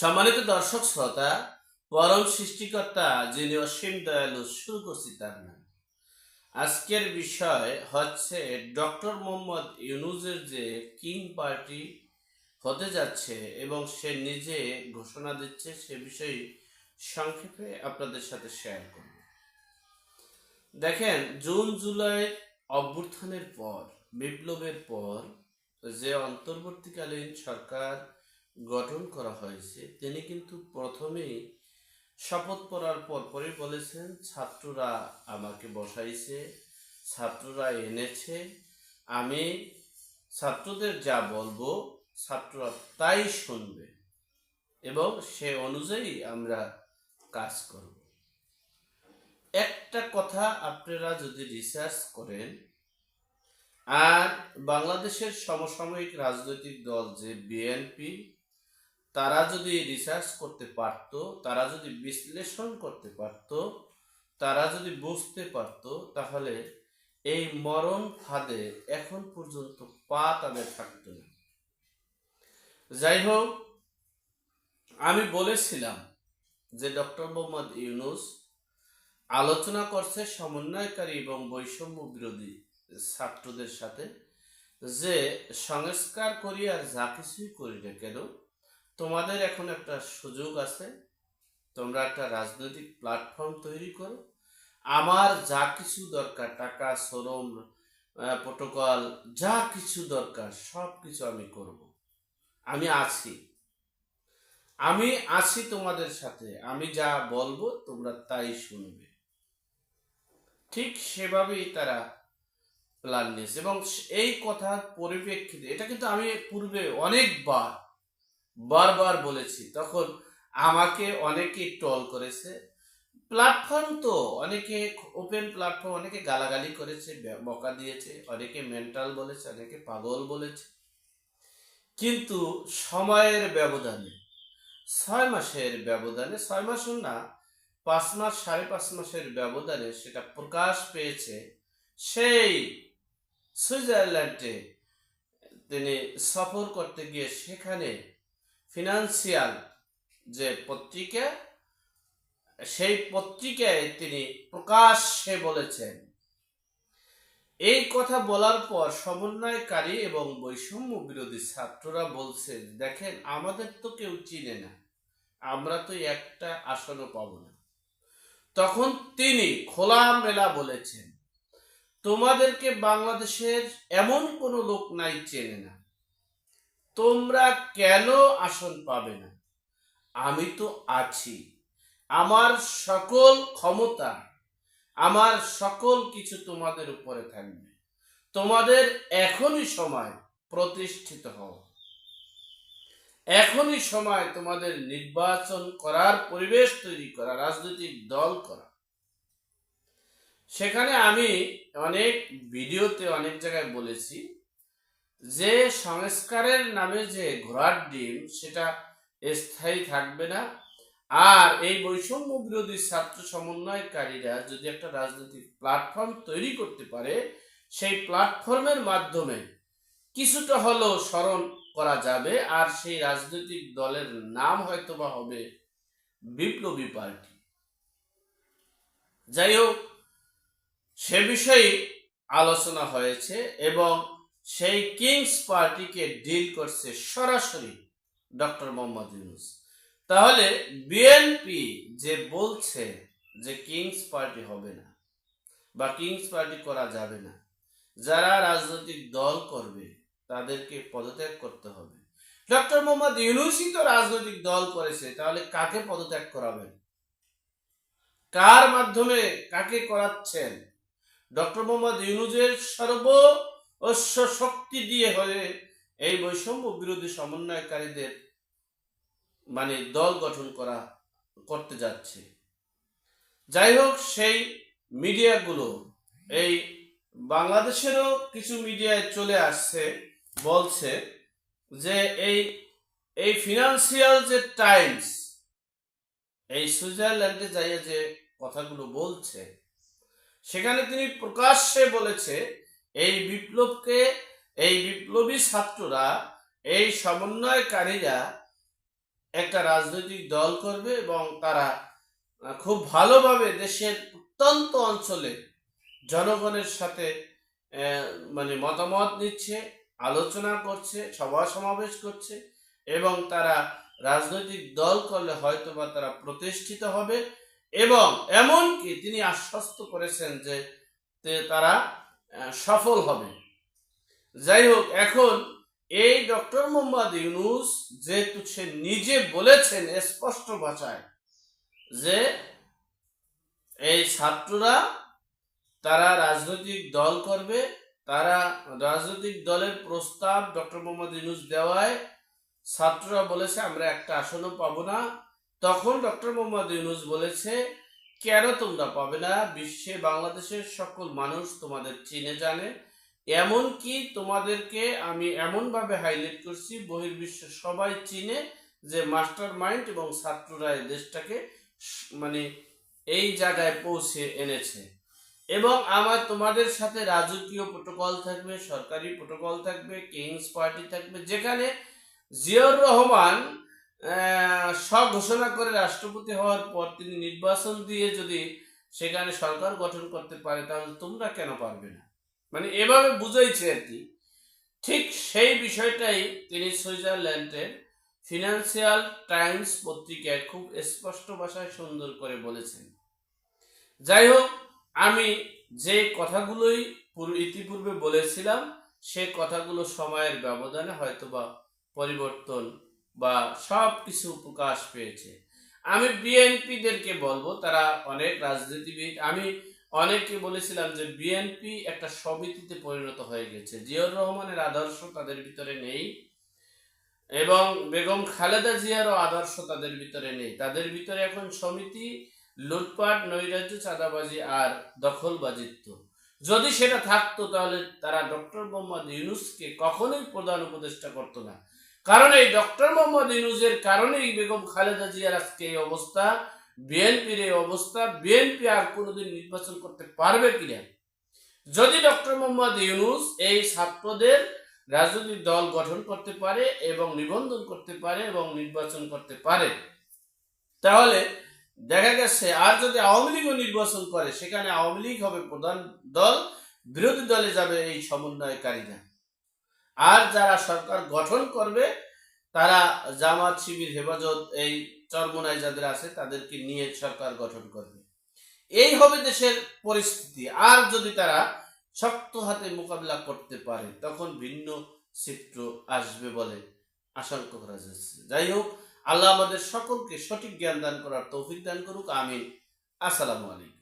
সম্মানিত দর্শক শ্রোতা, পরম সৃষ্টিকর্তা যিনি অসীম দয়ালু শুরু করছি তার নাম আজকের বিষয় হচ্ছে ডক্টর মোহাম্মদ ইউনুজের যে কিং পার্টি হতে যাচ্ছে এবং সে নিজে ঘোষণা দিচ্ছে সে বিষয়ে সংক্ষেপে আপনাদের সাথে শেয়ার করব। দেখেন, জুন, জুলাই অভ্যুত্থানের পর, বিপ্লবের পর, যে অন্তর্বর্তীকালীন সরকার গঠন করা হয়েছে। তিনি কিন্তু প্রথমেই শপথ করার পরপরই বলেছেন, ছাত্ররা আমাকে বসাইছে, ছাত্ররা এনেছে, আমি ছাত্রদের যা বলব, ছাত্ররা তাই শুনবে এবং সে অনুযায়ী আমরা কাজ করব। একটা কথা আপনারা যদি রিসার্চ করেন, আর বাংলাদেশের সমসাময়িক রাজনৈতিক দল যে বিএনপি তারা যদি রিসার্চ করতে পারত, তারা যদি বিশ্লেষণ করতে পারত, তারা যদি বুঝতে পারত, তাহলে এই মরণ ফাঁদে এখন পর্যন্ত পা তাদের থাকত না। যাই হোক, আমি বলেছিলাম যে ডক্টর মোহাম্মদ ইউনুস আলোচনা করছে সমন্বয়কারী এবং বৈষম্য বিরোধী ছাত্রদের সাথে যে সংস্কার করি আর যা কিছুই করি না কেন তোমাদের এখন একটা সুযোগ আছে। তোমরা একটা রাজনৈতিক প্ল্যাটফর্ম তৈরি করো। আমার যা কিছু দরকার, টাকা, শ্রম প্রোটোকল যা কিছু দরকার সব কিছু আমি করব। আমি আছি। আমি আছি তোমাদের সাথে। আমি যা বলব তোমরা তাই শুনবে। ঠিক সেভাবেই তারা প্ল্যান নিয়েছে। এবং এই কথার পরিপ্রেক্ষিতে, এটা কিন্তু আমি পূর্বে অনেকবার বারবার বলেছি, তখন আমাকে অনেকে টল করেছে। প্ল্যাটফর্ম তো অনেকে ওপেন প্ল্যাটফর্ম অনেকে গালাগালি করেছে বকা দিয়েছে, অনেকে মেন্টাল বলেছে, অনেকে পাগল বলেছে। কিন্তু সময়ের ব্যবধানে, ছয় মাসের ব্যবধানে, ছয় মাস না, পাঁচ মাস, সাড়ে পাঁচ মাসের ব্যবধানে সেটা প্রকাশ পেয়েছে। সেই সুইজারল্যান্ডে তিনি সফর করতে গিয়ে সেখানে ফিনান্সিয়াল যে পত্রিকা, সেই পত্রিকায় তিনি প্রকাশ্যে বলেছেন, এই কথা বলার পর সমন্বয়কারী এবং বৈষম্য বিরোধী ছাত্ররা বলছে দেখেন, আমাদের তো কেউ চিনে না, আমরা তো একটা আসনও পাবো না। তখন তিনি খোলামেলা বলেছেন, তোমাদেরকে বাংলাদেশের এমন কোনো লোক নাই চেনে না। তোমরা কেন আসন পাবে না? আমি তো আছি। আমার সকল ক্ষমতা, আমার সকল কিছু তোমাদের উপরে থাকবে। তোমাদের এখনই সময় প্রতিষ্ঠিত হওয়া এখনই সময় তোমাদের নির্বাচন করার, পরিবেশ তৈরি করা, রাজনৈতিক দল করা। সেখানে আমি অনেক ভিডিওতে অনেক জায়গায় বলেছি যে সংস্কারের নামে যে ঘোড়ার ডিম, সেটা স্থায়ী থাকবে না। আর এই বৈষম্য বিরোধী ছাত্র সমন্বয়কারীরা যদি একটা রাজনৈতিক প্ল্যাটফর্ম তৈরি করতে পারে, সেই প্ল্যাটফর্মের মাধ্যমে কিছুটা হলেও স্মরণ করা যাবে, আর সেই রাজনৈতিক দলের নাম হয়তো বা হবে বিপ্লবী পার্টি। যাই হোক, সে বিষয়ে আলোচনা হয়েছে এবং সেই কিংস পার্টিকে ডিল করছে সরাসরি ডক্টর মোহাম্মদ ইউনুস। তাহলে বিএনপি যে বলছে যে কিংস পার্টি হবে না বা কিংস পার্টি করা যাবে না, যারা রাজনৈতিক দল করবে তাদেরকে পদত্যাগ করতে হবে। ডক্টর মোহাম্মদ ইউনুসই তো রাজনৈতিক দল করেছে, তাহলে কাকে পদত্যাগ করাবেন? কার মাধ্যমে কাকে করাচ্ছেন? ডক্টর মোহাম্মদ ইউনুজের সর্ব অশ্ব শক্তি দিয়ে হয়ে এই বৈষম্য বিরোধী সমন্বয়কারীদের মানে দল গঠন করা, করতে যাচ্ছে। যাই হোক, সেই মিডিয়াগুলো, এই বাংলাদেশেরও কিছু মিডিয়ায় চলে আসছে, বলছে যে এই এই ফিনান্সিয়াল যে টাইমস, এই সুইজারল্যান্ডে যাইয়ে যে কথাগুলো বলছে, সেখানে তিনি প্রকাশ্যে বলেছে এই বিপ্লবকে, এই বিপ্লবী ছাত্ররা, এই সমন্বয়কারীরা একটা রাজনৈতিক দল করবে এবং তারা খুব ভালোভাবে দেশের প্রত্যন্ত অঞ্চলে জনগণের সাথে মানে মতামত নিচ্ছে, আলোচনা করছে, সভা সমাবেশ করছে এবং তারা রাজনৈতিক দল করলে হয়তো বা তারা প্রতিষ্ঠিত হবে এবং এমনকি তিনি আশ্বস্ত করেছেন যে তারা সফল হবে। যাই হোক, এখন এই ডক্টর মোহাম্মদ ইউনুস যেহেতু সে নিজে বলেছেন স্পষ্ট ভাষায় যে এই ছাত্ররা তারা রাজনৈতিক দল করবে, তারা রাজনৈতিক দলের প্রস্তাব ডক্টর মোহাম্মদ ইউনুস দেওয়ায় ছাত্ররা বলেছে, আমরা একটা আসনও পাবো না। তখন ডক্টর মোহাম্মদ ইউনুস বলেছে কেন তোমরা পাবে না? বিশ্বে, বাংলাদেশের সকল মানুষ তোমাদের চিনে জানে। এমনকি তোমাদেরকে আমি এমনভাবে হাইলাইট করছি, বহির্বিশ্ব সবাই চিনে যে মাস্টার মাইন্ড এবং ছাত্ররা এই দেশটাকে মানে এই জায়গায় পৌঁছে এনেছে। এবং আমার তোমাদের সাথে রাজকীয় প্রোটোকল থাকবে, সরকারি প্রোটোকল থাকবে কিংস পার্টি থাকবে, যেখানে জিয়াউর রহমান স্বঘোষণা করে রাষ্ট্রপতি হওয়ার পর তিনি নির্বাচন দিয়ে যদি সেখানে সরকার গঠন করতে পারে, তাহলে তোমরা কেন পারবে না? মানে এভাবে বুঝাইছে আর কি। ঠিক সেই বিষয়টাই তিনি সুইজারল্যান্ডের ফিনান্সিয়াল টাইমস পত্রিকায় খুব স্পষ্ট ভাষায় সুন্দর করে বলেছেন। যাই হোক, আমি যে কথাগুলোই ইতিপূর্বে বলেছিলাম, সে কথাগুলো সময়ের ব্যবধানে হয়তোবা পরিবর্তন বা সব কিছু প্রকাশ পেয়েছে। আমি বিএনপিদেরকে বলব, তারা অনেক রাজনীতিবিদ, আমি অনেককে বলেছিলাম যে বিএনপি একটা সমিতিতে পরিণত হয়ে গেছে। জিয়াউর রহমানের আদর্শ তাদের ভিতরে নেই এবং বেগম খালেদা জিয়ারও আদর্শ তাদের ভিতরে নেই। তাদের ভিতরে এখন সমিতি, লুটপাট, নৈরাজ্য, চাঁদাবাজি আর দখলবাজিত্ব। যদি সেটা থাকতো তাহলে তারা ডক্টর মোহাম্মদ ইউনুসকে কখনোই প্রধান উপদেষ্টা করতো না। কারণ এই ডক্টর মোহাম্মদ ইউনুসের কারণেই বেগম খালেদা জিয়ার আজকে এই অবস্থা, বিএনপির এই অবস্থা, বিএনপি আর কোনোদিন নির্বাচন করতে পারবে কিনা? যদি ডক্টর মোহাম্মদ ইউনুস এই ছাত্রদের রাজনৈতিক দল গঠন করতে পারে এবং নিবন্ধন করতে পারে এবং নির্বাচন করতে পারে, তাহলে দেখা গেছে আর যদি আওয়ামী লীগও নির্বাচন করে, সেখানে আওয়ামী লীগ হবে প্রধান দল, বিরোধী দলে যাবে এই সমন্বয়কারীরা। আর যারা সরকার গঠন করবে, তারা জামাত, শিবির, হেফাজত, এই চরমনায় যাদের আছে, তাদেরকে নিয়ে সরকার গঠন করবে। এই হবে দেশের পরিস্থিতি। আর যদি তারা শক্ত হাতে মোকাবিলা করতে পারে, তখন ভিন্ন চিত্র আসবে বলে আশঙ্কা করা যাচ্ছে। যাই হোক, আল্লাহ আমাদের সকলকে সঠিক জ্ঞান দান করার তৌফিক দান করুক। আমিন। আসসালামু আলাইকুম।